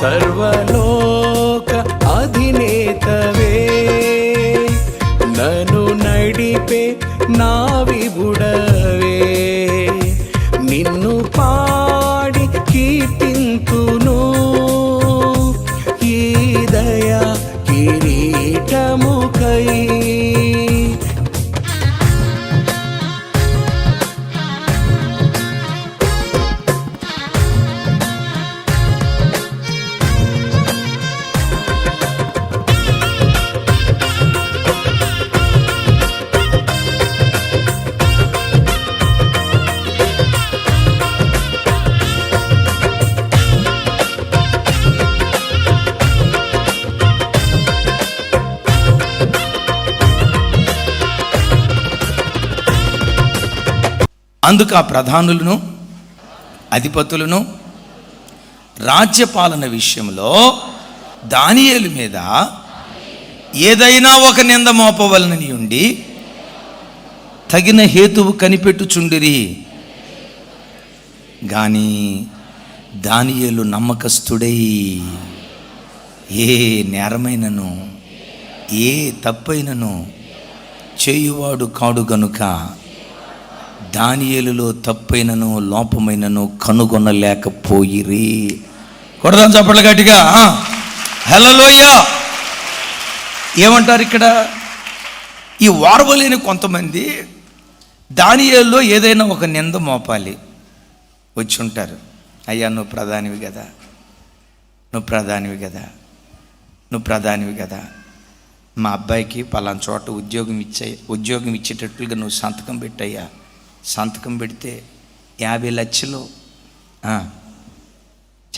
సర్వలోక అధినేతవే. నను నడిపే నా అందుకు ఆ ప్రధానులను అధిపతులను రాజ్యపాలన విషయంలో దానియేలు మీద ఏదైనా ఒక నింద మోపవలనని ఉండి తగిన హేతువు కనిపెట్టుచుండిరి. కానీ దానియేలు నమ్మకస్తుడై ఏ నేరమైనను ఏ తప్పైనను చేయువాడు కాడు గనుక దానియేలులో తప్పైనను లోపమైనను కనుగొనలేకపోయిరి. కొడదాం చప్పట్లు గట్టిగా హెలలోయ ఏమంటారు ఇక్కడ? ఈ వారవలేని కొంతమంది దానియేల్లో ఏదైనా ఒక నింద మోపాలి. వచ్చి ఉంటారు అయ్యా నువ్వు ప్రధానివి కదా. నువ్వు ప్రధానివి కదా. నువ్వు ప్రధానివి కదా. మా అబ్బాయికి పలానా చోట ఉద్యోగం ఇచ్చే ఉద్యోగం ఇచ్చేటట్లుగా నువ్వు సంతకం పెట్టయ్యా. సంతకం పెడితే యాభై లక్షలు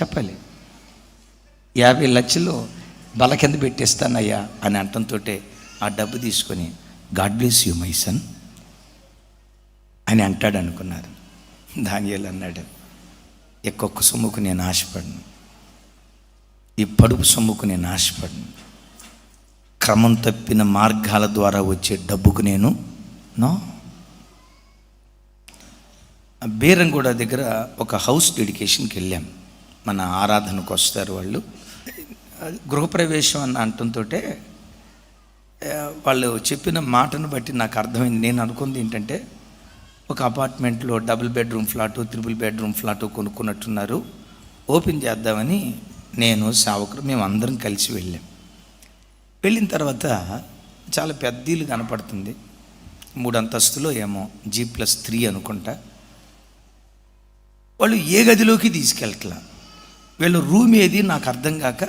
చెప్పాలి. యాభై లక్షలు బల కింద పెట్టేస్తానయ్యా అని అంటంతో ఆ డబ్బు తీసుకొని God bless you my son అని అంటాడు అనుకున్నారు. దానియాలు అన్నాడు ఎక్కొక్క సొమ్ముకు నేను ఆశపడను. ఈ పడుపు సొమ్ముకు నేను ఆశపడను. క్రమం తప్పిన మార్గాల ద్వారా వచ్చే డబ్బుకు నేను నో బీరంగూడ దగ్గర ఒక హౌస్ డెడికేషన్కి వెళ్ళాం. మన ఆరాధనకు వస్తారు వాళ్ళు. గృహప్రవేశం అన్న అంటంతో వాళ్ళు చెప్పిన మాటను బట్టి నాకు అర్థమైంది. నేను అనుకుంది ఏంటంటే ఒక అపార్ట్మెంట్లో double bedroom flat triple bedroom flat కొనుక్కున్నట్టున్నారు. Open చేద్దామని నేను సావకుడు మేము అందరం కలిసి వెళ్ళాం. వెళ్ళిన తర్వాత చాలా పెద్ద ఇల్లు కనపడుతుంది. మూడు అంతస్తులో ఏమో జీ ప్లస్ త్రీ అనుకుంటా. వాళ్ళు ఏ గదిలోకి తీసుకెళ్ళట్లా వీళ్ళు రూమ్ ఏది? నాకు అర్థం కాక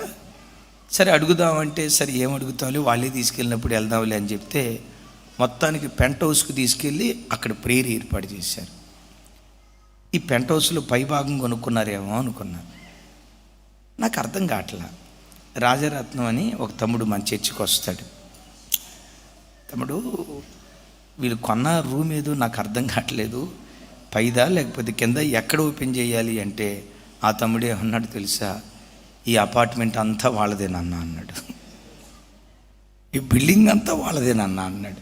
సరే అడుగుదామంటే సరే ఏం అడుగుతాంలే వాళ్ళే తీసుకెళ్ళినప్పుడు వెళ్దాంలే అని చెప్తే మొత్తానికి పెంట్ హౌస్కి తీసుకెళ్ళి అక్కడ ప్రేయర్ ఏర్పాటు చేశారు. ఈ పెంట్ హౌస్లో పై భాగం కొనుక్కున్నారేమో అనుకున్నా. నాకు అర్థం కావట్లా. రాజరత్నం అని ఒక తమ్ముడు మన చర్చికి వస్తాడు. తమ్ముడు వీళ్ళు కొన్న రూమ్ ఏదో నాకు అర్థం కావట్లేదు. పైదా లేకపోతే కింద ఎక్కడ ఓపెన్ చేయాలి అంటే ఆ తమ్ముడే అన్నాడు తెలుసా? ఈ అపార్ట్మెంట్ అంతా వాళ్ళదే నాన్న అన్నాడు. ఈ బిల్డింగ్ అంతా వాళ్ళదే నాన్న అన్నాడు.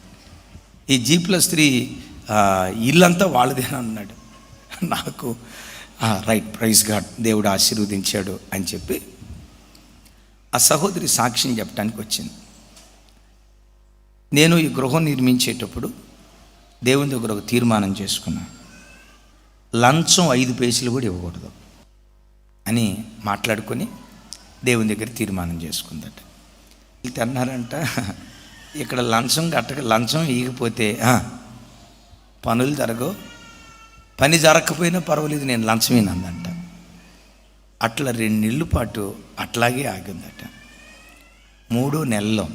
ఈ జీ ప్లస్ త్రీ ఇల్లంతా వాళ్ళదేనా అన్నాడు. నాకు రైట్ ప్రైజ్ గాడ్ దేవుడు ఆశీర్వదించాడు అని చెప్పి ఆ సహోదరి సాక్ష్యం చెప్పడానికి వచ్చింది. నేను ఈ గృహం నిర్మించేటప్పుడు దేవుని దగ్గర ఒక తీర్మానం చేసుకున్నాను. లంచం ఐదు పేజీలు కూడా ఇవ్వకూడదు అని మాట్లాడుకొని దేవుని దగ్గర తీర్మానం చేసుకుందట. వీళ్ళు అన్నారంట ఇక్కడ లంచం కట్టక లంచం ఈగిపోతే పనులు జరగవు. పని జరగకపోయినా పర్వాలేదు నేను లంచమేనందంట అట్లా రెండు నెలల పాటు అట్లాగే ఆగిందట. మూడో నెలలో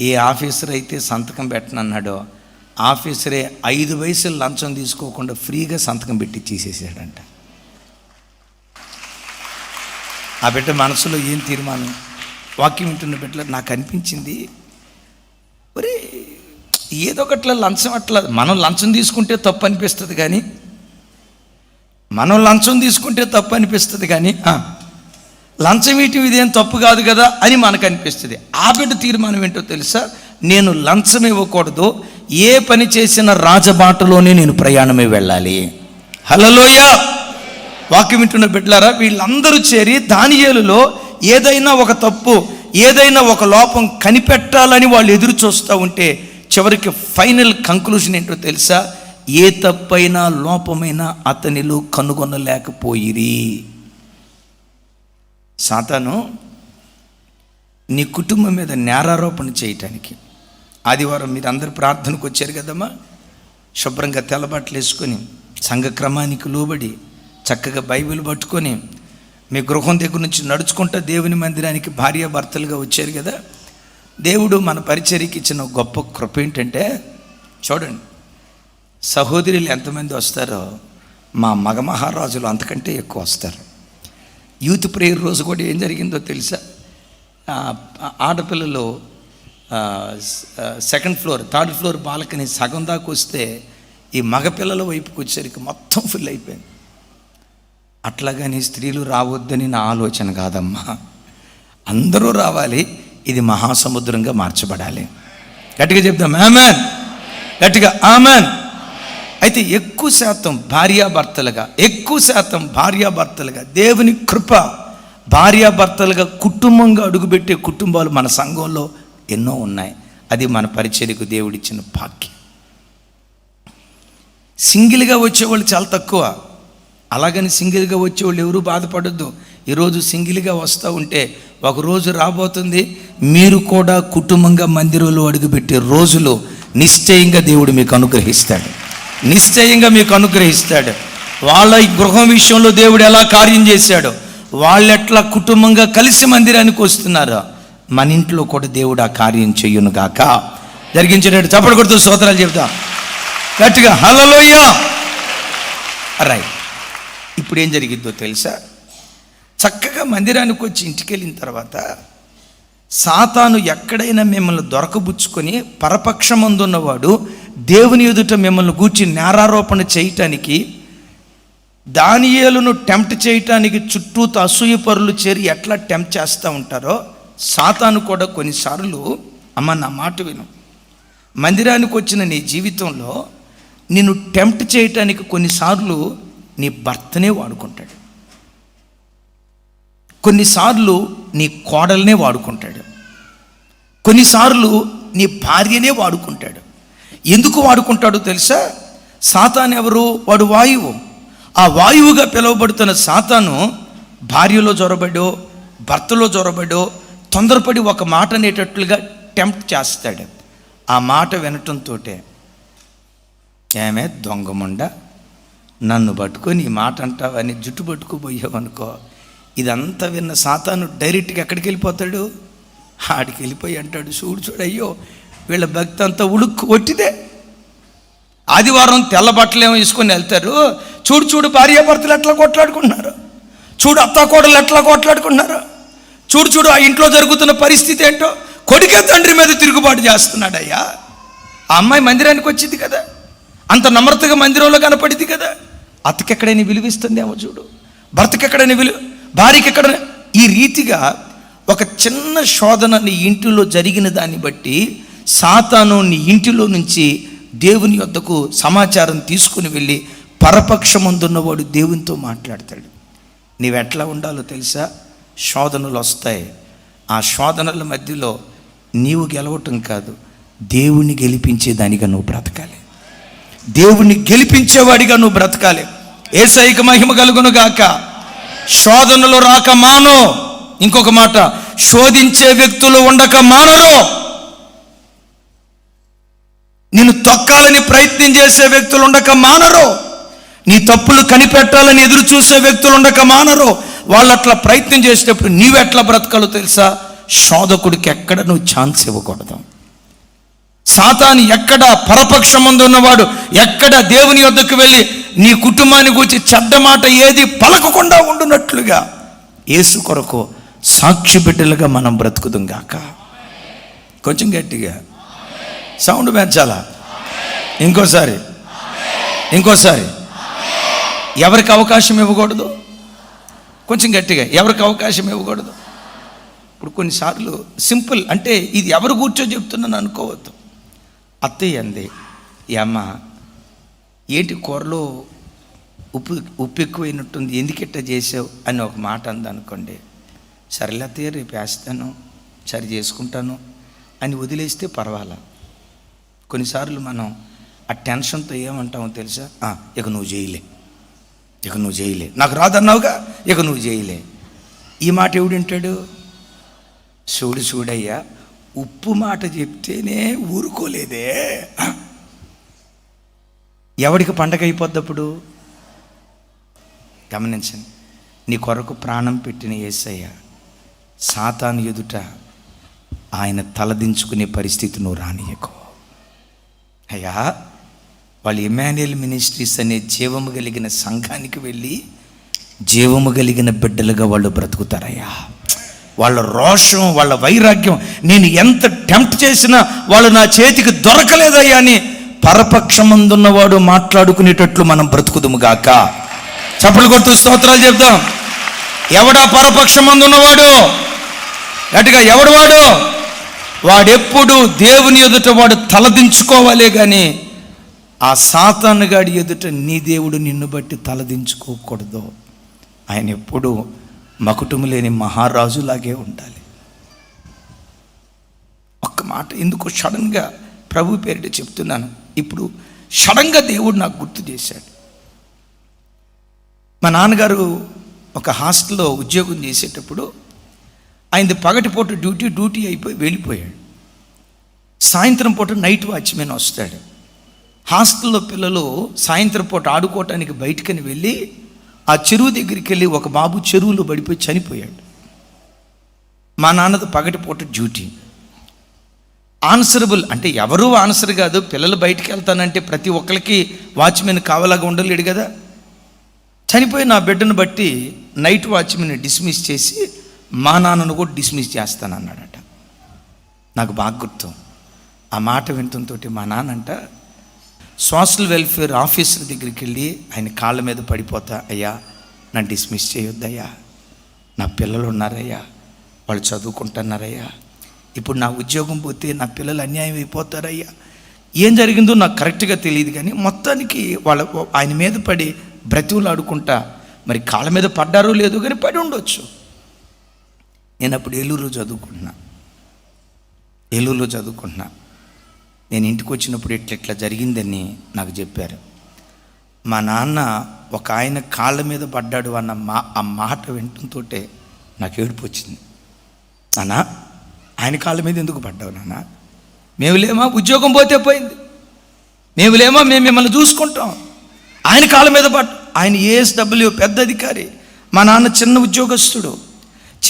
ఏ ఆఫీసర్ అయితే సంతకం పెట్టనన్నాడో ఆఫీసరే ఐదు వయసులు లంచం తీసుకోకుండా ఫ్రీగా సంతకం పెట్టి చేసేసాడంట. ఆ బిడ్డ మనసులో ఏం తీర్మానం? వాక్యం వింటున్న బిడ్డలో నాకు అనిపించింది ఒరే ఏదో ఒకట్లా లంచం అట్లా మనం లంచం తీసుకుంటే తప్పు అనిపిస్తుంది కానీ మనం లంచం తీసుకుంటే తప్పు అనిపిస్తుంది కానీ లంచం ఇటు ఇదేం తప్పు కాదు కదా అని మనకు అనిపిస్తుంది. ఆ బిడ్డ తీర్మానం ఏంటో తెలుసా? నేను లంచం ఇవ్వకూడదు ఏ పని చేసిన రాజబాటలోనే నేను ప్రయాణమే వెళ్ళాలి. హలలోయ వాక్యం వింటున్న బిడ్డలారా వీళ్ళందరూ చేరి దానియేలులో ఏదైనా ఒక తప్పు ఏదైనా ఒక లోపం కనిపెట్టాలని వాళ్ళు ఎదురు చూస్తూ ఉంటే చివరికి ఫైనల్ కంక్లూజన్ ఏంటో తెలుసా? ఏ తప్పైనా లోపమైనా అతనిలో కనుగొనలేకపోయిరి. సాతాను నీ కుటుంబం మీద నేరారోపణ చేయటానికి ఆదివారం మీరు అందరు ప్రార్థనకు వచ్చారు కదమ్మా? శుభ్రంగా తెల్లబాట్లు వేసుకొని సంఘక్రమానికి లోబడి చక్కగా బైబిల్ పట్టుకొని మీ గృహం దగ్గర నుంచి నడుచుకుంటా దేవుని మందిరానికి భార్యాభర్తలుగా వచ్చారు కదా? దేవుడు మన పరిచర్యకి ఇచ్చిన గొప్ప కృప ఏంటంటే చూడండి సహోదరులు ఎంతమంది వస్తారో మా మగ మహారాజులు అంతకంటే ఎక్కువ వస్తారు. యూత్ ప్రేయర్ రోజు కూడా ఏం జరిగిందో తెలుసా? ఆడపిల్లలు second floor third floor balcony సగం దాకా వస్తే ఈ మగపిల్లల వైపుకి వచ్చేసరికి మొత్తం ఫుల్ అయిపోయింది. అట్లాగని స్త్రీలు రావద్దని నా ఆలోచన కాదమ్మా. అందరూ రావాలి ఇది మహాసముద్రంగా మార్చబడాలి. గట్టిగా చెప్దాం ఆమెన్. గట్టిగా ఆమెన్. అయితే ఎక్కువ శాతం భార్యాభర్తలుగా ఎక్కువ శాతం భార్యాభర్తలుగా దేవుని కృప భార్యాభర్తలుగా కుటుంబంగా అడుగుపెట్టే కుటుంబాలు మన సంఘంలో ఎన్నో ఉన్నాయి. అది మన పరిచర్యకు దేవుడిచ్చిన భాగ్యం. సింగిల్గా వచ్చేవాళ్ళు చాలా తక్కువ. అలాగని సింగిల్గా వచ్చేవాళ్ళు ఎవరు బాధపడద్దు. ఈరోజు సింగిల్గా వస్తూ ఉంటే ఒక రోజు రాబోతుంది. మీరు కూడా కుటుంబంగా మందిరంలో అడుగుపెట్టే రోజులు నిశ్చయంగా దేవుడు మీకు అనుగ్రహిస్తాడు. నిశ్చయంగా మీకు అనుగ్రహిస్తాడు. వాళ్ళ ఈ గృహం విషయంలో దేవుడు ఎలా కార్యం చేశాడు? వాళ్ళు ఎట్లా కుటుంబంగా కలిసి మందిరానికి వస్తున్నారో? మన ఇంట్లో కూడా దేవుడు ఆ కార్యం చెయ్యును గాక. జరిగించినట్టు చప్పటి కొడుతూ స్తోత్రాలు చెప్తాం గట్టిగా హలోయ రైట్. ఇప్పుడు ఏం జరిగిద్దో తెలుసా? చక్కగా మందిరానికి వచ్చి ఇంటికి వెళ్ళిన తర్వాత సాతాను ఎక్కడైనా మిమ్మల్ని దొరకబుచ్చుకొని పరపక్షమందున్నవాడు దేవుని ఎదుట మిమ్మల్ని గూర్చి నేరారోపణ చేయటానికి దానియేలును టెంప్ట్ చేయటానికి చుట్టూ అసూయ పరులు చేరి ఎట్లా టెంప్ట్ చేస్తూ ఉంటారో సాతాను కూడా కొన్నిసార్లు అమ్మ నా మాట విను. మందిరానికి వచ్చిన నీ జీవితంలో నిన్ను టెంప్ట్ చేయటానికి కొన్నిసార్లు నీ భర్తనే వాడుకుంటాడు. కొన్నిసార్లు నీ కోడల్నే వాడుకుంటాడు. కొన్నిసార్లు నీ భార్యనే వాడుకుంటాడు. ఎందుకు వాడుకుంటాడో తెలుసా? సాతాన్ ఎవరు? వాడు వాయువు. ఆ వాయువుగా పిలువబడుతున్న సాతాను భార్యలో జొరబడో భర్తలో జొరబడో తొందరపడి ఒక మాట అనేటట్లుగా టెంప్ట్ చేస్తాడు. ఆ మాట వినటంతో ఏమే దొంగముండ నన్ను పట్టుకొని ఈ మాట అంటావని జుట్టు పట్టుకుపోయావనుకో ఇదంతా విన్న సాతాను డైరెక్ట్గా ఎక్కడికి వెళ్ళిపోతాడు ఆడికి వెళ్ళిపోయి అంటాడు చూడు చూడు అయ్యో వీళ్ళ భక్తి అంతా ఉడుక్కు ఒట్టిదే ఆదివారం తెల్ల బట్టలేమో వేసుకొని వెళ్తారు. చూడు చూడు భార్యాభర్తలు ఎట్లా కొట్లాడుకుంటున్నారు? చూడు అత్తాకోడలు ఎట్లా కొట్లాడుకుంటున్నారు? చూడు చూడు ఆ ఇంట్లో జరుగుతున్న పరిస్థితి ఏంటో? కొడుకే తండ్రి మీద తిరుగుబాటు చేస్తున్నాడయ్యా. ఆ అమ్మాయి మందిరానికి వచ్చింది కదా. అంత నమ్రతగా మందిరంలో కనపడింది కదా. అతకెక్కడైనా విలువిస్తుందేమో చూడు. భర్తకెక్కడైనా విలువ భార్యకి ఎక్కడ ఈ రీతిగా ఒక చిన్న శోధన నీ ఇంటిలో జరిగిన దాన్ని బట్టి సాతాను నీ ఇంటిలో నుంచి దేవుని యొద్దకు సమాచారం తీసుకుని వెళ్ళి పరపక్షమందున్నవాడు దేవునితో మాట్లాడతాడు. నీవెట్లా ఉండాలో తెలుసా? శోధనలు వస్తాయి. ఆ శోధనల మధ్యలో నీవు గెలవటం కాదు దేవుణ్ణి గెలిపించేదానిగా నువ్వు బ్రతకాలి. దేవుణ్ణి గెలిపించేవాడిగా నువ్వు బ్రతకాలి. ఏసైక మహిమ కలుగును గాక. శోధనలు రాక మాను. ఇంకొక మాట శోధించే వ్యక్తులు ఉండక మానరు. నిన్ను తొక్కాలని ప్రయత్నం చేసే వ్యక్తులు ఉండక మానరు. నీ తప్పులు కనిపెట్టాలని ఎదురు చూసే వ్యక్తులు ఉండక మానరు. వాళ్ళు అట్లా ప్రయత్నం చేసేటప్పుడు నీవెట్లా బ్రతకాలో తెలుసా? శోధకుడికి ఎక్కడ నువ్వు ఛాన్స్ ఇవ్వకూడదు. సాతాను ఎక్కడ పరపక్షమందు ఉన్నవాడు ఎక్కడ దేవుని యొద్దకు వెళ్ళి నీ కుటుంబాన్ని గురించి చెడ్డ మాట ఏది పలకకుండా ఉండునట్లుగా యేసు కొరకు సాక్షి బిడ్డలుగా మనం బ్రతుకుదాం గాక. కొంచెం గట్టిగా. సౌండ్ పెంచాలా? ఇంకోసారి. ఇంకోసారి. ఎవరికి అవకాశం ఇవ్వకూడదు? కొంచెం గట్టిగా ఎవరికి అవకాశం ఇవ్వకూడదు. ఇప్పుడు కొన్నిసార్లు సింపుల్ అంటే ఇది ఎవరు కూర్చో చెప్తున్నాను అనుకోవద్దు. అత్తయ్య అంది అమ్మ ఏంటి కూరలో ఉప్పు ఉప్పు ఎక్కువైనట్టుంది ఎందుకిట్ట చేసావు? అని ఒక మాట అందనుకోండి అనుకోండి. అత్తయ్య రేపు వేస్తాను సరి చేసుకుంటాను అని వదిలేస్తే పర్వాలా? కొన్నిసార్లు మనం ఆ టెన్షన్తో ఏమంటామో తెలుసా? "ఆ, ఇక నువ్వు చేయలే ఇక నువ్వు చేయలే. నాకు రాదన్నావుగా ఇక నువ్వు చేయలే. ఈ మాట ఎవడింటాడు చూడు చూడయ్యా ఉప్పు మాట చెప్తేనే ఊరుకోలేదే. ఎవడికి పండగ అయిపోద్ది అప్పుడు? గమనించండి నీ కొరకు ప్రాణం పెట్టిన ఏసయ్య సాతాను ఎదుట ఆయన తలదించుకునే పరిస్థితి నువ్వు రానియకు అయ్యా వాళ్ళు ఇమాన్యుయల్ మినిస్ట్రీస్ అనే జీవము కలిగిన సంఘానికి వెళ్ళి జీవము కలిగిన బిడ్డలుగా వాళ్ళు బ్రతుకుతారయ్యా. వాళ్ళ రోషం వాళ్ళ వైరాగ్యం నేను ఎంత టెంప్ట్ చేసినా వాళ్ళు నా చేతికి దొరకలేదయ్యా అని పరపక్షమందున్నవాడు మాట్లాడుకునేటట్లు మనం బ్రతుకుదుము గాక. చప్పలు కొడుతూ స్తోత్రాలు చెప్దాం. ఎవడా పరపక్షమందున్నవాడు? గట్టిగా ఎవడు వాడు? వాడెప్పుడు దేవుని ఎదుట వాడు తలదించుకోవాలే కానీ ఆ సాతానుగాడి ఎదుట నీ దేవుడు నిన్ను బట్టి తలదించుకోకూడదు ఆయన ఎప్పుడు మకుటము లేని మహారాజులాగే ఉండాలి. ఒక్క మాట ఎందుకో సడన్గా ప్రభు పేరిట చెప్తున్నాను. ఇప్పుడు సడన్గా దేవుడు నాకు గుర్తు చేశాడు. మా నాన్నగారు ఒక హాస్టల్లో ఉద్యోగం చేసేటప్పుడు ఆయనది పగటిపూట డ్యూటీ డ్యూటీ అయిపోయి వెళ్ళిపోయాడు. సాయంత్రం పూట నైట్ వాచ్మెన్ వస్తాడు. హాస్టల్లో పిల్లలు సాయంత్రం పూట ఆడుకోవటానికి బయటకని వెళ్ళి ఆ చెరువు దగ్గరికి వెళ్ళి ఒక బాబు చెరువులో పడిపోయి చనిపోయాడు. మా నాన్నది పగటిపూట డ్యూటీ. ఆన్సరబుల్ అంటే ఎవరూ ఆన్సర్ కాదు పిల్లలు బయటికి వెళ్తానంటే ప్రతి ఒక్కరికి వాచ్మెన్ కావలాగా ఉండలేడు కదా. చనిపోయిన నా బిడ్డను బట్టి నైట్ వాచ్మెన్ డిస్మిస్ చేసి మా నాన్నను కూడా డిస్మిస్ చేస్తానన్నాడట. నాకు బాగా గుర్తు. ఆ మాట వినటంతో మా నాన్నంట సోషల్ వెల్ఫేర్ ఆఫీసర్ దగ్గరికి వెళ్ళి ఆయన కాళ్ళ మీద పడిపోతా అయ్యా నన్ను డిస్మిస్ చేయొద్దయ్యా. నా పిల్లలు ఉన్నారయ్యా. వాళ్ళు చదువుకుంటున్నారయ్యా. ఇప్పుడు నా ఉద్యోగం పోతే నా పిల్లలు అన్యాయం అయిపోతారయ్యా. ఏం జరిగిందో నాకు కరెక్ట్గా తెలియదు కానీ మొత్తానికి వాళ్ళ ఆయన మీద పడి బ్రతివులాడుకుంటా మరి కాళ్ళ మీద పడ్డారో లేదో కానీ పడి ఉండొచ్చు. నేను అప్పుడు ఏలూరులో చదువుకుంటున్నా. ఏలూరులో చదువుకుంటున్నా. నేను ఇంటికి వచ్చినప్పుడు ఇట్లా ఇట్లా జరిగిందని నాకు చెప్పారు. మా నాన్న ఒక ఆయన కాళ్ళ మీద పడ్డాడు అన్న మా ఆ మాట వింటంతో నాకు ఏడుపు వచ్చింది. నాన్న ఆయన కాళ్ళ మీద ఎందుకు పడ్డావు నాన్న? మేము లేమా? ఉద్యోగం పోతే పోయింది. మేము లేమా? మేము మిమ్మల్ని చూసుకుంటాం. ఆయన కాళ్ళ మీద పడ్డ ఆయన ఏఎస్డబ్ల్యూ పెద్ద అధికారి. మా నాన్న చిన్న ఉద్యోగస్తుడు.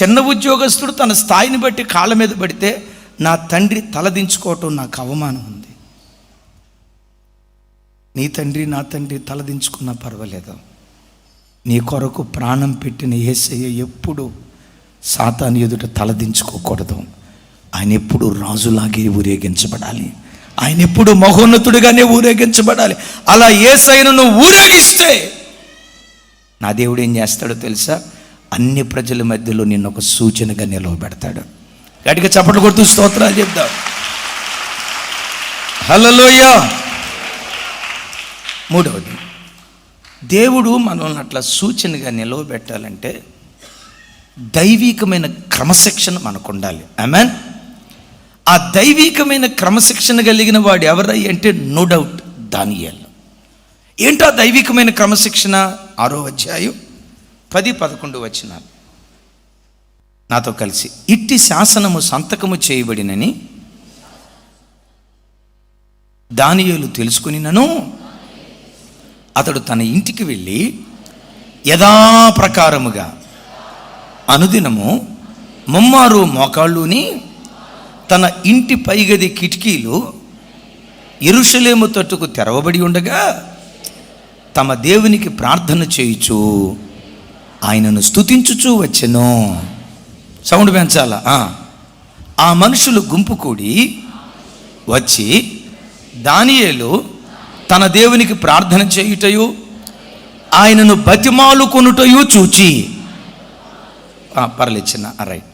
చిన్న ఉద్యోగస్తుడు తన స్థాయిని బట్టి కాళ్ళ మీద పడితే నా తండ్రి తలదించుకోవటం నాకు అవమానం ఉంది. నీ తండ్రి నా తండ్రి తలదించుకున్నా పర్వాలేదు. నీ కొరకు ప్రాణం పెట్టిన ఏసయ్య ఎప్పుడు సాతాను ఎదుట తలదించుకోకూడదు. ఆయన ఎప్పుడు రాజులాగే ఊరేగించబడాలి. ఆయన ఎప్పుడు మహోన్నతుడిగానే ఊరేగించబడాలి. అలా ఏసైను నువ్వు ఊరేగిస్తే నా దేవుడు ఏం చేస్తాడో తెలుసా? అన్ని ప్రజల మధ్యలో నిన్ను ఒక సూచనగా నిలవబెడతాడు. గట్టిగా చప్పట్లు కొడుతూ స్తోత్రాలు చెప్తావు హలోయ మూడవది దేవుడు మనల్ని అట్లా సూచనగా నిలవబెట్టాలంటే దైవికమైన క్రమశిక్షణ మనకు ఉండాలి ఆమెన్ ఆ దైవికమైన క్రమశిక్షణ కలిగిన వాడు ఎవరై అంటే నో డౌట్ దానియాలు. ఏంటో ఆ దైవికమైన క్రమశిక్షణ? ఆరో అధ్యాయం పది పదకొండు వచనాలు. నాతో కలిసి. ఇట్టి శాసనము సంతకము చేయబడినని దానియేలు తెలుసుకునినను. అతడు తన ఇంటికి వెళ్ళి యథాప్రకారముగా అనుదినము ముమ్మారు మోకాళ్ళుని తన ఇంటి పైగది కిటికీలు ఎరుషలేము తట్టుకు తెరవబడి ఉండగా తమ దేవునికి ప్రార్థన చేయుచు ఆయనను స్తుతించుచూ వచ్చెను. సౌండ్ పెంచాలా? ఆ. మనుషులు గుంపు కూడి వచ్చి దానియేలు తన దేవునికి ప్రార్థన చేయుటయు ఆయనను బతిమాలు కొనుటయు చూచి. పర్లేచిన చిన్న రైట్.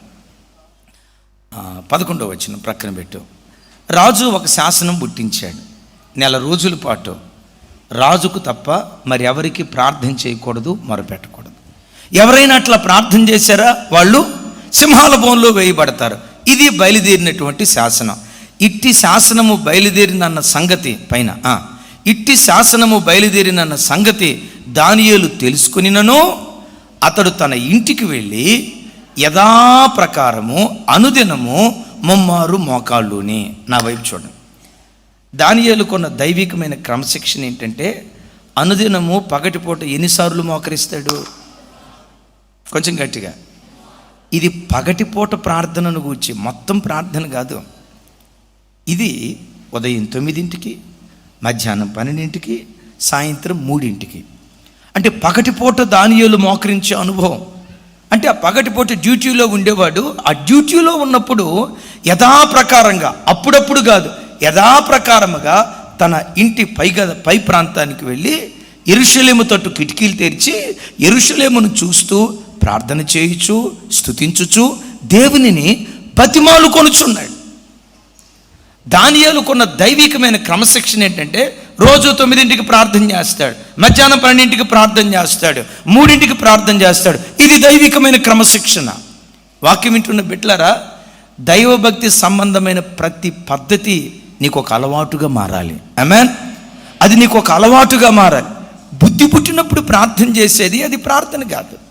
పదకొండవ వచ్చిన ప్రక్కన పెట్టు. రాజు ఒక శాసనం పుట్టించాడు. నెల రోజుల పాటు రాజుకు తప్ప మరి ఎవరికి ప్రార్థన చేయకూడదు మొరపెట్టకూడదు. ఎవరైనా అట్లా ప్రార్థన చేశారా వాళ్ళు? సింహాల బోన్లో వేయబడతారు. ఇది బయలుదేరినటువంటి శాసనం. ఇట్టి శాసనము బయలుదేరినన్న సంగతి పైన ఇట్టి శాసనము బయలుదేరినన్న సంగతి దానియేలు తెలుసుకునినను అతడు తన ఇంటికి వెళ్ళి యథాప్రకారము అనుదినము ముమ్మారు మోకాళ్ళుని. నా వైపు చూడండి. దానియేలు కొన్న దైవికమైన క్రమశిక్షణ ఏంటంటే అనుదినము పగటిపూట ఎన్నిసార్లు మోకరిస్తాడు? కొంచెం గట్టిగా. ఇది పగటిపూట ప్రార్థనను గూర్చి మొత్తం ప్రార్థన కాదు. ఇది ఉదయం తొమ్మిదింటికి మధ్యాహ్నం పన్నెండింటికి సాయంత్రం మూడింటికి. అంటే పగటిపూట దానియేలు మోకరించే అనుభవం. అంటే ఆ పగటిపూట డ్యూటీలో ఉండేవాడు ఆ డ్యూటీలో ఉన్నప్పుడు యథాప్రకారంగా అప్పుడప్పుడు కాదు యథాప్రకారముగా తన ఇంటి పైగ పై ప్రాంతానికి వెళ్ళి ఎరుషలేము తట్టు కిటికీలు తెరిచి ఎరుషలేమును చూస్తూ ప్రార్థన చేయుచు స్తుతించుచు దేవునిని బతిమాలు కొనుచున్నాడు. దానియాలు కొన్న దైవికమైన క్రమశిక్షణ ఏంటంటే రోజు తొమ్మిదింటికి ప్రార్థన చేస్తాడు మధ్యాహ్నం పన్నెండింటికి ప్రార్థన చేస్తాడు మూడింటికి ప్రార్థన చేస్తాడు. ఇది దైవికమైన క్రమశిక్షణ. వాక్యం వింటున్న బిడ్డలారా దైవభక్తి సంబంధమైన ప్రతి పద్ధతి నీకు ఒక అలవాటుగా మారాలి. అమెన్ అది నీకు ఒక అలవాటుగా మారాలి. బుద్ధి పుట్టినప్పుడు ప్రార్థన చేసేది అది ప్రార్థన కాదు.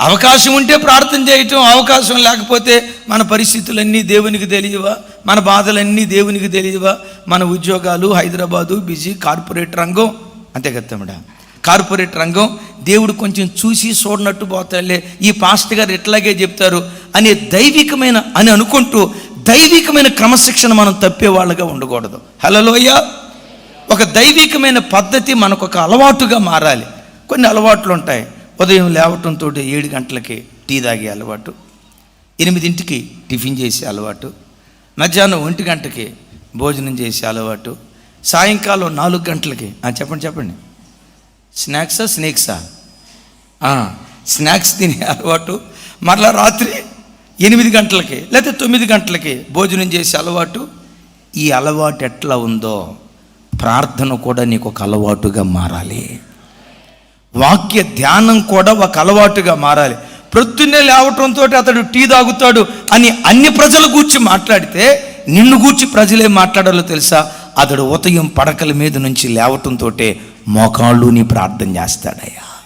అవకాశం ఉంటే ప్రార్థన చేయటం అవకాశం లేకపోతే మన పరిస్థితులన్నీ దేవునికి తెలియవా? మన బాధలన్నీ దేవునికి తెలియవా? మన ఉద్యోగాలు హైదరాబాదు బిజీ కార్పొరేట్ రంగం. అంతే కదా కార్పొరేట్ రంగం దేవుడు కొంచెం చూసి చూడనట్టు పోతాడులే. ఈ పాస్ట్ గారు ఎట్లాగే చెప్తారు? అనే దైవికమైన అని అనుకుంటూ దైవికమైన క్రమశిక్షణ మనం తప్పే వాళ్ళగా ఉండకూడదు. హలోయ ఒక దైవికమైన పద్ధతి మనకు ఒక అలవాటుగా మారాలి. కొన్ని అలవాట్లు ఉంటాయి ఉదయం లేవటంతో ఏడు గంటలకి టీ తాగే అలవాటు ఎనిమిదింటికి టిఫిన్ చేసే అలవాటు మధ్యాహ్నం ఒంటి గంటకి భోజనం చేసే అలవాటు సాయంకాలం నాలుగు గంటలకి. చెప్పండి చెప్పండి. స్నాక్సా స్నేక్సా? స్నాక్స్ తినే అలవాటు మరలా రాత్రి ఎనిమిది గంటలకి లేకపోతే తొమ్మిది గంటలకి భోజనం చేసే అలవాటు. ఈ అలవాటు ఎట్లా ఉందో ప్రార్థన కూడా నీకు ఒక అలవాటుగా మారాలి. వాక్య ధ్యానం కూడా ఒక అలవాటుగా మారాలి. ప్రొద్దున్నే లేవటంతో అతడు టీ తాగుతాడు అని అన్ని ప్రజల గూర్చి మాట్లాడితే నిన్ను గూర్చి ప్రజలే మాట్లాడాలో తెలుసా? అతడు ఉదయం పడకల మీద నుంచి లేవటంతో మోకాళ్ళు నీ ప్రార్థన చేస్తాడయ్యా.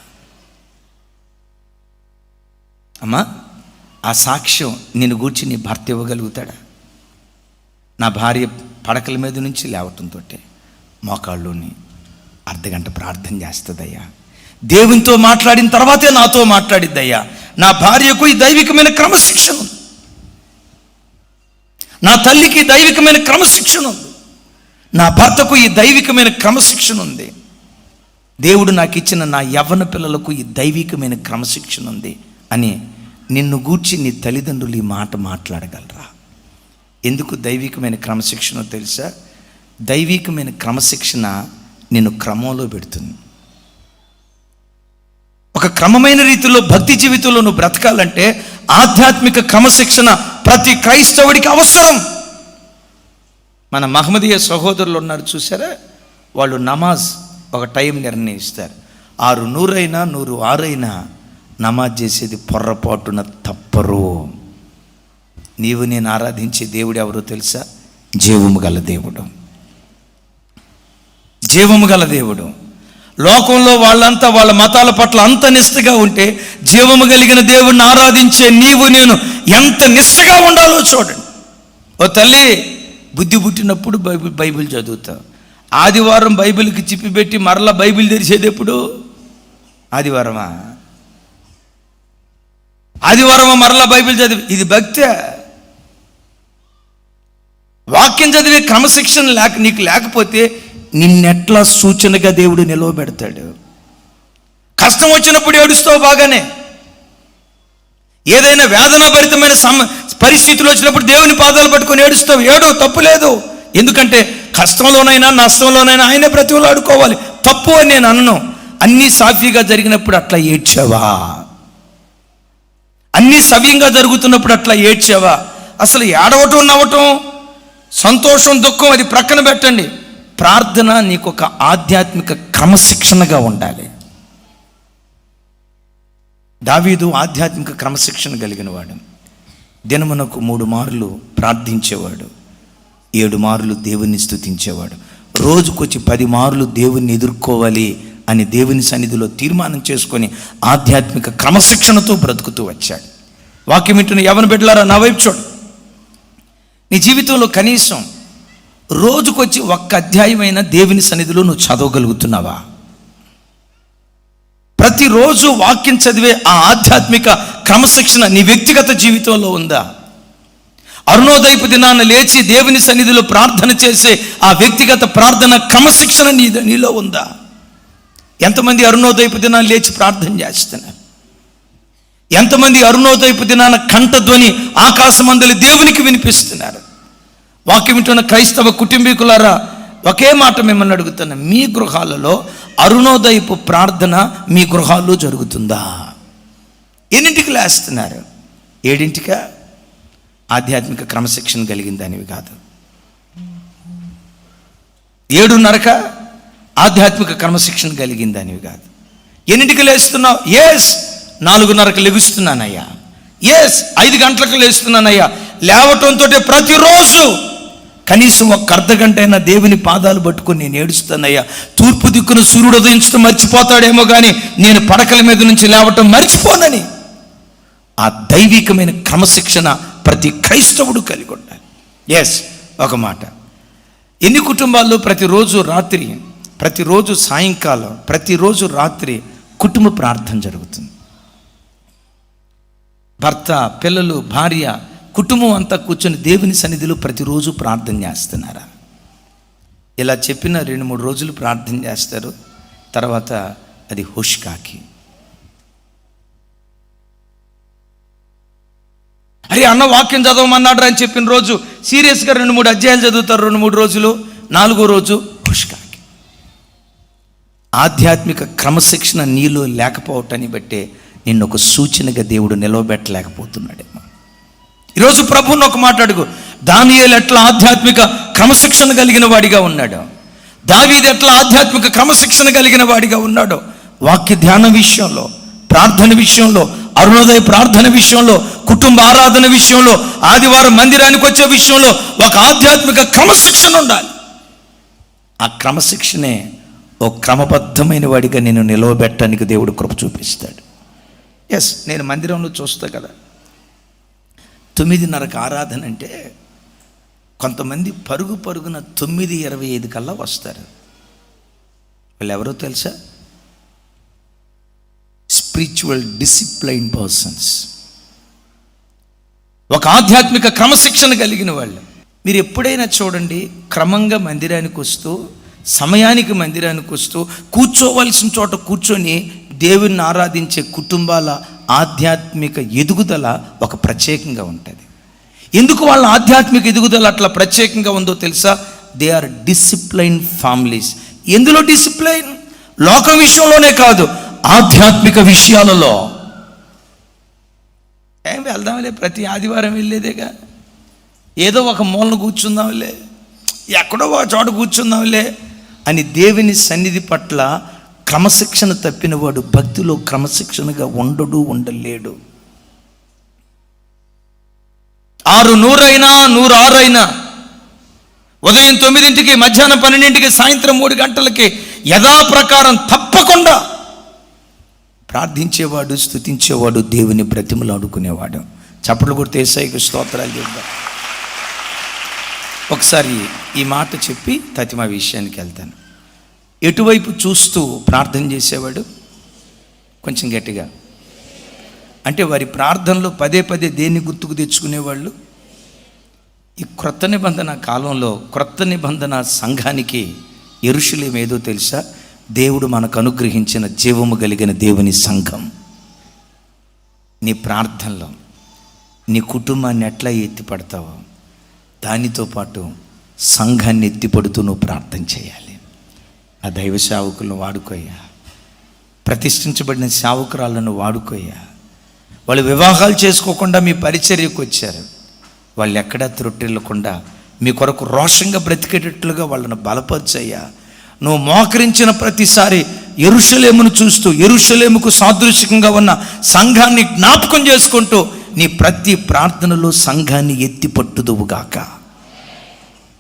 అమ్మా ఆ సాక్ష్యం నిన్ను గూర్చి నీ భర్త ఇవ్వగలుగుతాడా? నా భార్య పడకల మీద నుంచి లేవటంతో మోకాళ్ళుని అర్ధగంట ప్రార్థన చేస్తుందయ్యా. దేవునితో మాట్లాడిన తర్వాతే నాతో మాట్లాడిద్దయ్యా. నా భార్యకు ఈ దైవికమైన క్రమశిక్షణ ఉంది. నా తల్లికి దైవికమైన క్రమశిక్షణ ఉంది. నా భర్తకు ఈ దైవికమైన క్రమశిక్షణ ఉంది. దేవుడు నాకు ఇచ్చిన నా యవ్వన పిల్లలకు ఈ దైవికమైన క్రమశిక్షణ ఉంది అని నిన్ను గూర్చి నీ తల్లిదండ్రులు ఈ మాట మాట్లాడగలరా? ఎందుకు దైవికమైన క్రమశిక్షణ తెలుసా? దైవికమైన క్రమశిక్షణ నిన్ను క్రమంలో పెడుతుంది. ఒక క్రమమైన రీతిలో భక్తి జీవితంలో నువ్వు బ్రతకాలంటే ఆధ్యాత్మిక క్రమశిక్షణ ప్రతి క్రైస్తవుడికి అవసరం. మన మహమ్మదీయ సహోదరులు ఉన్నారు చూసారా? వాళ్ళు నమాజ్ ఒక టైం నిర్ణయిస్తారు. ఆరు నూరైనా నూరు ఆరైనా నమాజ్ చేసేది పొర్రపాటున తప్పరు. నీవు నేను ఆరాధించే దేవుడు ఎవరో తెలుసా? జీవము గల దేవుడు. జీవము గల దేవుడు. లోకంలో వాళ్ళంతా వాళ్ళ మతాల పట్ల అంత నిష్టగా ఉంటే జీవము కలిగిన దేవుణ్ణి ఆరాధించే నీవు నేను ఎంత నిష్టగా ఉండాలో చూడండి. ఓ తల్లి బుద్ధి పుట్టినప్పుడు బైబిల్ బైబిల్ చదువుతాం. ఆదివారం బైబిల్కి చిప్పి పెట్టి మరలా బైబిల్ తెరిచేది ఎప్పుడు? ఆదివారమా? ఆదివారమా మరలా బైబిల్ చదివి? ఇది భక్తే. వాక్యం చదివే క్రమశిక్షణ లేక నీకు లేకపోతే నిన్నెట్లా సూచనగా దేవుడు నిలవబెడతాడు? కష్టం వచ్చినప్పుడు ఏడుస్తావు బాగానే. ఏదైనా వేదనాభరితమైన సమ పరిస్థితులు వచ్చినప్పుడు దేవుని పాదాలు పట్టుకొని ఏడుస్తావు. ఏడు తప్పు లేదు. ఎందుకంటే కష్టంలోనైనా నష్టంలోనైనా ఆయనే బ్రతిమలాడుకోవాలి తప్పు అని నేను అన్నను అన్నీ సాఫీగా జరిగినప్పుడు అట్లా ఏడ్చావా? అన్నీ సవ్యంగా జరుగుతున్నప్పుడు అట్లా ఏడ్చావా? అసలు ఏడవటం నవ్వటం సంతోషం దుఃఖం అది ప్రక్కన పెట్టండి. ప్రార్థన నీకు ఒక ఆధ్యాత్మిక క్రమశిక్షణగా ఉండాలి. దావీదు ఆధ్యాత్మిక క్రమశిక్షణ కలిగిన వాడు దినమునకు మూడు మార్లు ప్రార్థించేవాడు. ఏడు మార్లు దేవుణ్ణి స్థుతించేవాడు రోజుకొచ్చి పది మార్లు దేవుణ్ణి ఎదుర్కోవాలి అని దేవుని సన్నిధిలో తీర్మానం చేసుకొని ఆధ్యాత్మిక క్రమశిక్షణతో బ్రతుకుతూ వచ్చాడు. వాక్యం వింటున్న ఎవరిని బిడ్డలారా నా వైపు చూడు. నీ జీవితంలో కనీసం రోజుకొచ్చి ఒక్క అధ్యాయమైన దేవుని సన్నిధిలో నువ్వు చదవగలుగుతున్నావా? ప్రతిరోజు వాక్యం చదివే ఆ ఆధ్యాత్మిక క్రమశిక్షణ నీ వ్యక్తిగత జీవితంలో ఉందా? అరుణోదయపు దినాన్ని లేచి దేవుని సన్నిధిలో ప్రార్థన చేసే ఆ వ్యక్తిగత ప్రార్థన క్రమశిక్షణ నీ నీలో ఉందా? ఎంతమంది అరుణోదయపు దినాన్ని లేచి ప్రార్థన చేస్తున్నారు? ఎంతమంది అరుణోదయపు దినాన కంఠధ్వని ఆకాశమందలి దేవునికి వినిపిస్తున్నారు? వాక్యం వింటున్న క్రైస్తవ కుటుంబీకులారా ఒకే మాట మిమ్మల్ని అడుగుతున్నా. మీ గృహాలలో అరుణోదయపు ప్రార్థన మీ గృహాల్లో జరుగుతుందా? ఎన్నింటికి లేస్తున్నారు? ఏడింటిక? ఆధ్యాత్మిక క్రమశిక్షణ కలిగింది అనేవి కాదు. ఏడున్నరక? ఆధ్యాత్మిక క్రమశిక్షణ కలిగింది అనేవి కాదు. ఎన్నింటికి లేస్తున్నావు? ఎస్ నాలుగున్నరకు లెగుస్తున్నానయ్యా. ఎస్ ఐదు గంటలకు లేస్తున్నానయ్యా. లేవటంతో ప్రతిరోజు కనీసం ఒక అర్ధ గంట అయినా దేవుని పాదాలు పట్టుకొని నేను ఏడుస్తానయ్యా. తూర్పు దిక్కున సూర్యుడు ఉదయించడం మర్చిపోతాడేమో కానీ నేను పడకల మీద నుంచి లేవటం మర్చిపోనని. ఆ దైవికమైన క్రమశిక్షణ ప్రతి క్రైస్తవుడు కలిగి ఉండాలి ఎస్ ఒక మాట. ఎన్ని కుటుంబాల్లో ప్రతిరోజు రాత్రి ప్రతిరోజు సాయంకాలం ప్రతిరోజు రాత్రి కుటుంబ ప్రార్థన జరుగుతుంది. భర్త పిల్లలు భార్య కుటుంబం అంతా కూర్చొని దేవుని సన్నిధిలో ప్రతిరోజు ప్రార్థన చేస్తున్నారా? ఇలా చెప్పిన రెండు మూడు రోజులు ప్రార్థన చేస్తారు. తర్వాత అది హుష్కాకి. అరే అన్న వాక్యం చదవమన్నాడు అని చెప్పిన రోజు సీరియస్గా రెండు మూడు అధ్యాయాలు చదువుతారు రెండు మూడు రోజులు నాలుగో రోజు హుష్కాకి. ఆధ్యాత్మిక క్రమశిక్షణ నీలో లేకపోవటాన్ని బట్టే నిన్ను ఒక సూచనగా దేవుడు నిలవబెట్టలేకపోతున్నాడేమో. ఈరోజు ప్రభువుని ఒక మాట అడుగు. దానియేలు ఎట్లా ఆధ్యాత్మిక క్రమశిక్షణ కలిగిన వాడిగా ఉన్నాడు దావీది ఎట్లా ఆధ్యాత్మిక క్రమశిక్షణ కలిగిన వాడిగా ఉన్నాడు వాక్య ధ్యాన విషయంలో ప్రార్థన విషయంలో అరుణోదయ ప్రార్థన విషయంలో కుటుంబ ఆరాధన విషయంలో ఆదివారం మందిరానికి వచ్చే విషయంలో ఒక ఆధ్యాత్మిక క్రమశిక్షణ ఉండాలి. ఆ క్రమశిక్షణే ఓ క్రమబద్ధమైన వాడిగా నేను నిలవబెట్టడానికి దేవుడు కృప చూపిస్తాడు. ఎస్ నేను మందిరంలో చూస్తా కదా. తొమ్మిదిన్నరకు ఆరాధన అంటే కొంతమంది పరుగు పరుగున తొమ్మిది ఇరవై ఐదు కల్లా వస్తారు. వాళ్ళు ఎవరో తెలుసా? స్పిరిచువల్ డిసిప్లైన్ పర్సన్స్ ఒక ఆధ్యాత్మిక క్రమశిక్షణ కలిగిన వాళ్ళు. మీరు ఎప్పుడైనా చూడండి క్రమంగా మందిరానికి వస్తూ సమయానికి మందిరానికి వస్తూ కూర్చోవలసిన చోట కూర్చొని దేవుణ్ణి ఆరాధించే కుటుంబాల ఆధ్యాత్మిక ఎదుగుదల ఒక ప్రత్యేకంగా ఉంటుంది. ఎందుకు వాళ్ళ ఆధ్యాత్మిక ఎదుగుదల అట్లా ప్రత్యేకంగా ఉందో తెలుసా? దే ఆర్ డిసిప్లైన్ ఫ్యామిలీస్ ఎందులో డిసిప్లైన్ లోక విషయంలోనే కాదు ఆధ్యాత్మిక విషయాలలో. ఏం వెళ్దాంలే ప్రతి ఆదివారం వెళ్ళేదేగా. ఏదో ఒక మూలన కూర్చుందాంలే. ఎక్కడో ఒక చోట కూర్చుందాంలే అని దేవుని సన్నిధి పట్ల క్రమశిక్షణ తప్పినవాడు భక్తిలో క్రమశిక్షణగా ఉండడు ఉండలేడు. ఆరు నూరైనా నూరు ఆరైనా ఉదయం తొమ్మిదింటికి మధ్యాహ్నం పన్నెండింటికి సాయంత్రం మూడు గంటలకి యథాప్రకారం తప్పకుండా ప్రార్థించేవాడు స్థుతించేవాడు దేవుని బ్రతిమలు ఆడుకునేవాడు. చప్పట్లు కొడితే ఏసైకి స్తోత్రాలు చెప్దాం ఒకసారి ఈ మాట చెప్పి తతిమ విషయానికి వెళ్తాను. ఎటువైపు చూస్తూ ప్రార్థన చేసేవాడు? కొంచెం గట్టిగా. అంటే వారి ప్రార్థనలో పదే పదే దేన్ని గుర్తుకు తెచ్చుకునేవాళ్ళు? ఈ క్రొత్త నిబంధన కాలంలో క్రొత్త నిబంధన సంఘానికి ఎరుషులేం ఏదో తెలుసా? దేవుడు మనకు అనుగ్రహించిన జీవము కలిగిన దేవుని సంఘం. నీ ప్రార్థనలో నీ కుటుంబాన్ని ఎట్లా ఎత్తిపడతావో దానితో పాటు సంఘాన్ని ఎత్తిపడుతూ నువ్వు ప్రార్థన చేయాలి. ఆ దైవ సేవకులను వాడుకోయ్యా. ప్రతిష్ఠించబడిన సేవకురాలను వాడుకోయ్యా. వాళ్ళు వివాహాలు చేసుకోకుండా మీ పరిచర్యకు వచ్చారు. వాళ్ళు ఎక్కడా త్రొట్టిల్లకుండా మీ కొరకు రోషంగా బ్రతికేటట్లుగా వాళ్ళను బలపరిచయ్యా. నువ్వు మోకరించిన ప్రతిసారి ఎరుషలేమును చూస్తూ ఎరుషలేముకు సాదృశ్యంగా ఉన్న సంఘాన్ని జ్ఞాపకం చేసుకుంటూ నీ ప్రతి ప్రార్థనలో సంఘాన్ని ఎత్తి పట్టుదువుగాక